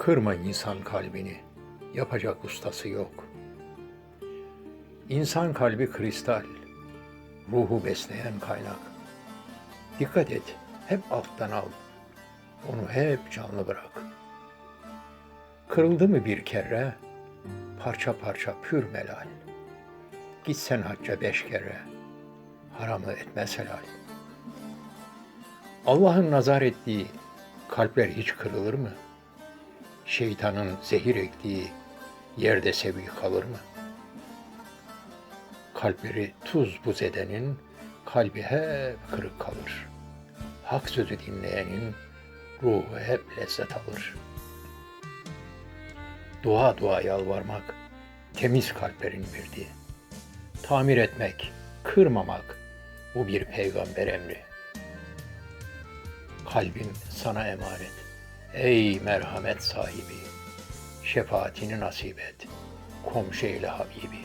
Kırma insan kalbini, yapacak ustası yok. İnsan kalbi kristal, ruhu besleyen kaynak. Dikkat et, hep alttan al, onu hep canlı bırak. Kırıldı mı bir kere, parça parça pür melal. Gitsen hacca beş kere, haramı etmez helal. Allah'ın nazar ettiği kalpler hiç kırılır mı? Şeytanın zehir ektiği yerde sevi kalır mı? Kalpleri tuz buz edenin kalbi hep kırık kalır. Hak sözü dinleyenin ruhu hep lezzet alır. Dua dua yalvarmak temiz kalplerin birdi. Tamir etmek, kırmamak bu bir peygamber emri. Kalbim sana emanet. Ey merhamet sahibi, şefaatini nasip et. Komşu eyle Habibi.